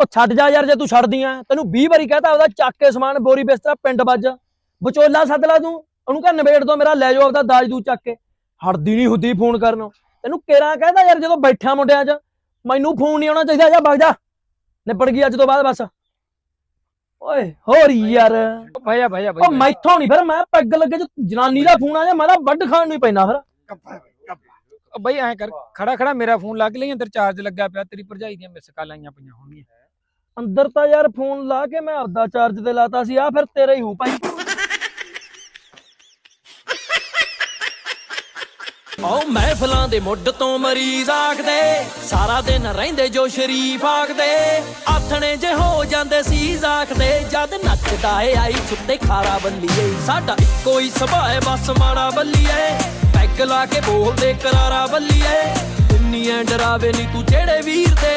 ਉਹ ਛੱਡ ਜਾ ਯਾਰ ਜੇ ਤੂੰ ਛੱਡਦੀ ਆ। ਤੈਨੂੰ 20 ਵਾਰੀ ਕਹਤਾ ਉਹਦਾ ਚੱਕ ਕੇ ਸਮਾਨ ਬੋਰੀ ਬਿਸਤਰਾ ਪਿੰਡ ਵੱਜ। ਵਿਚੋਲਾ ਸੱਦ ਲਾ ਤੂੰ। ਉਹਨੂੰ ਕਹ ਨਿਬੇੜ ਦੋ ਮੇਰਾ ਲੈ ਜਾਓ ਆਪਦਾ ਦਾਜ ਦੂ ਚੱਕ ਕੇ। ਹਟਦੀ ਨਹੀਂ ਹੁੰਦੀ ਫੋਨ ਕਰਨ ਤੈਨੂੰ ਕਿਹੜਾ ਕਹਿੰਦਾ ਯਾਰ ਜਦੋਂ ਬੈਠਾ ਮੁੰਡਿਆਂ 'ਚ ਮੈਨੂੰ ਫੋਨ ਨਹੀਂ ਆਉਣਾ ਚਾਹੀਦਾ ਜਾ ਵਗ ਜਾ। ਨਿਬੜ ਗਈ ਅੱਜ ਤੋਂ ਬਾਅਦ ਬਸ। ਓਏ ਹੋਰ ਯਾਰ। ਭਈਆ ਭਈਆ ਉਹ ਮੈਥੋਂ ਨਹੀਂ ਫਿਰ ਮੈਂ ਪੈਗ ਲੱਗੇ ਜੇ ਜਨਾਨੀ ਦਾ ਫੋਨ ਆ ਜਾ ਮੈਂ ਤਾਂ ਵੱਢ ਖਾਣ ਨੂੰ ਹੀ ਪੈਣਾ ਫਿਰ। ਬਈ ਐ ਕਰ ਖੜਾ ਖੜਾ ਮੇਰਾ ਫੋਨ ਲੱਗ ਲਈ ਅੰਦਰ ਚਾਰਜ ਲੱਗਾ ਪਿਆ ਤੇਰੀ ਭਰਜਾਈ ਦੀਆਂ ਮਿਸ ਕਾਲਾਂ ਆਈਆਂ ਪਈਆਂ ਹੋਣਗੀਆਂ। ਅੰਦਰ ਤਾਂ ਯਾਰ ਫੋਨ ਲਾ ਕੇ ਮੈਂ ਆਪਦਾ ਚਾਰਜ ਤੇ ਲਾਤਾ ਸੀ ਆ ਫਿਰ ਤੇਰਾ ਹੀ ਹੋ ਭਾਈ। ਓ ਮਹਿਫਲਾਂ ਦੇ ਮੁੱਢ ਤੋਂ ਮਰੀਜ਼ ਆਖਦੇ, ਸਾਰਾ ਦਿਨ ਰਹਿੰਦੇ ਜੋ ਸ਼ਰੀਫ ਆਖਦੇ। ਆਥਣੇ ਜੇ ਹੋ ਜਾਂਦੇ ਸੀ ਆਖਦੇ, ਜਦ ਨੱਚਦਾ ਏ ਆਈ ਸੁੱਤੇ ਖਾਰਾ ਬੱਲੀਏ। ਸਾਡਾ ਇੱਕੋ ਹੀ ਸੁਭਾਅ ਬਸ ਮਾੜਾ ਬੱਲੀਏ। ਪੈਗ ਲਾ ਕੇ ਬੋਲਦੇ ਕਰਾਰਾ ਬੱਲੀਏ। ਇੰਨੀਆਂ ਡਰਾਵੇ ਨਹੀਂ ਤੂੰ ਜਿਹੜੇ ਵੀਰ ਦੇ